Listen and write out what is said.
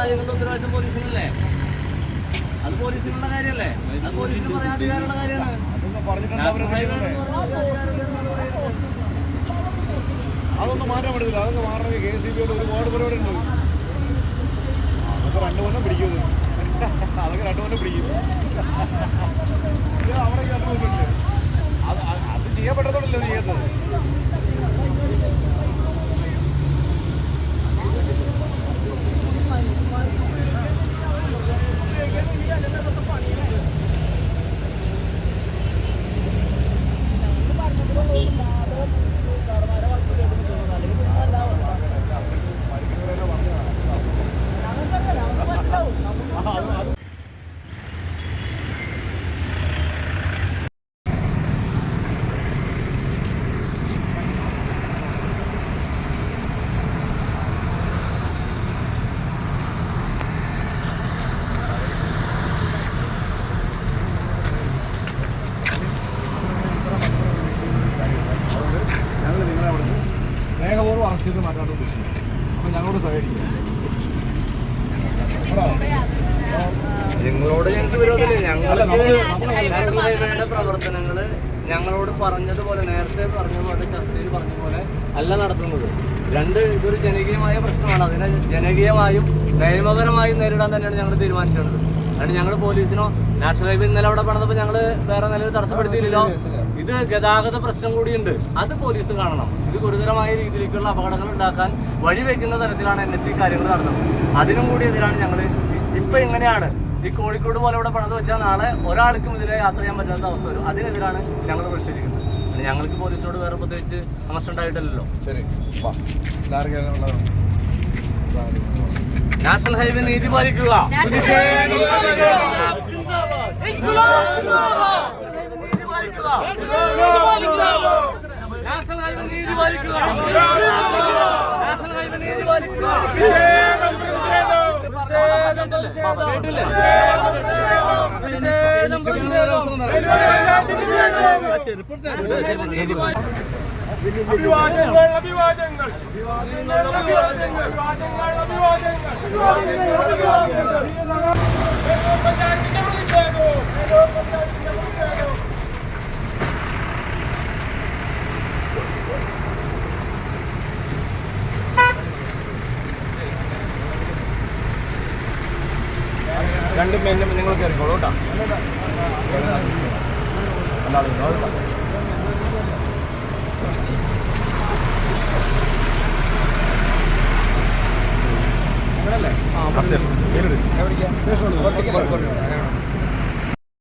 കാര്യങ്ങളുടെ ഉത്തരവാദിത്തം പോലീസിനല്ലേ? അത് പോലീസിനുള്ള കാര്യമല്ലേ? അത് പോലീസിന് പറയാൻ അധികാരമുള്ള കാര്യമാണ്. അതൊന്നും മാറ്റാൻ പറ്റില്ല അതൊന്നും മാറണമെങ്കിൽ കെ സി ബി ഒരുപാട് പരിപാടി ഉണ്ട് അതൊക്കെ രണ്ടു കൊല്ലം പിടിക്കും അതൊക്കെ രണ്ടു കൊല്ലം പിടിക്കും. അവിടെ സ്നേഹപൂർവം അറസ്റ്റ് ചെയ്ത് മാറ്റാണ്ട് ഉദ്ദേശിക്കുന്നു അപ്പം ഞങ്ങളോട് സഹകരിക്കുക. നിങ്ങളോട് ഞങ്ങൾക്ക് വിരോധമില്ല. ഞങ്ങൾ വേണ്ട പ്രവർത്തനങ്ങൾ പ്രവർത്തനങ്ങൾ. ഞങ്ങളോട് പറഞ്ഞതുപോലെ നേരത്തെ പറഞ്ഞ പോലെ ചർച്ചയിൽ പറഞ്ഞ പോലെ അല്ല നടത്തുന്നത്. രണ്ട് ഇതൊരു ജനകീയമായ പ്രശ്നമാണ്. അതിനെ ജനകീയമായും നിയമപരമായും നേരിടാൻ തന്നെയാണ് ഞങ്ങൾ തീരുമാനിച്ചത്. അതുകൊണ്ട് ഞങ്ങൾ പോലീസിനോ നാഷണൽ ഹൈവേ ഇന്നലെ അവിടെ പണിതപ്പോൾ ഞങ്ങൾ വേറെ നിലയിൽ തടസ്സപ്പെടുത്തിയില്ലല്ലോ. ഇത് ഗതാഗത പ്രശ്നം കൂടിയുണ്ട്. അത് പോലീസ് കാണണം. ഇത് ഗുരുതരമായ രീതിയിലേക്കുള്ള അപകടങ്ങൾ ഉണ്ടാക്കാൻ വഴിവെക്കുന്ന തരത്തിലാണ് എൻ എച്ച് കാര്യങ്ങൾ നടന്നത്. അതിനും കൂടി എതിരാണ് ഞങ്ങൾ ഇപ്പൊ ഇങ്ങനെയാണ് ഈ കോഴിക്കോട് പോലെ ഇവിടെ പണിത് വെച്ചാൽ നാളെ ഒരാൾക്കും ഇതിലെ യാത്ര ചെയ്യാൻ പറ്റാത്ത അവസ്ഥ വരും. അതിനെതിരാണ് ഞങ്ങൾ പ്രതിഷേധിക്കുന്നത്. ഞങ്ങൾക്ക് പോലീസിനോട് വേറെ പ്രത്യേകിച്ച് നഷ്ടം ഉണ്ടായിട്ടില്ലല്ലോ ശരി. വാ. എല്ലാവർക്കും ഉള്ളതാണ് നാഷണൽ ഹൈവേ നീതി പാലിക്കുക. നാഷണൽ ഹൈവേ നീതി പാലിക്കുക നാഷണൽ ഹൈവേ നീതി പാലിക്കുക പ്രതിഷേധം, പ്രതിഷേധം. പ്രതിഷേധം, പ്രതിഷേധം. നീതി രണ്ടും മെല്ലും നിങ്ങൾ കയറിക്കോളൂ കേട്ടോ. അല്ലാതെ അങ്ങനല്ലേ ആ സ്റ്റേഷൻ സ്റ്റേഷൻ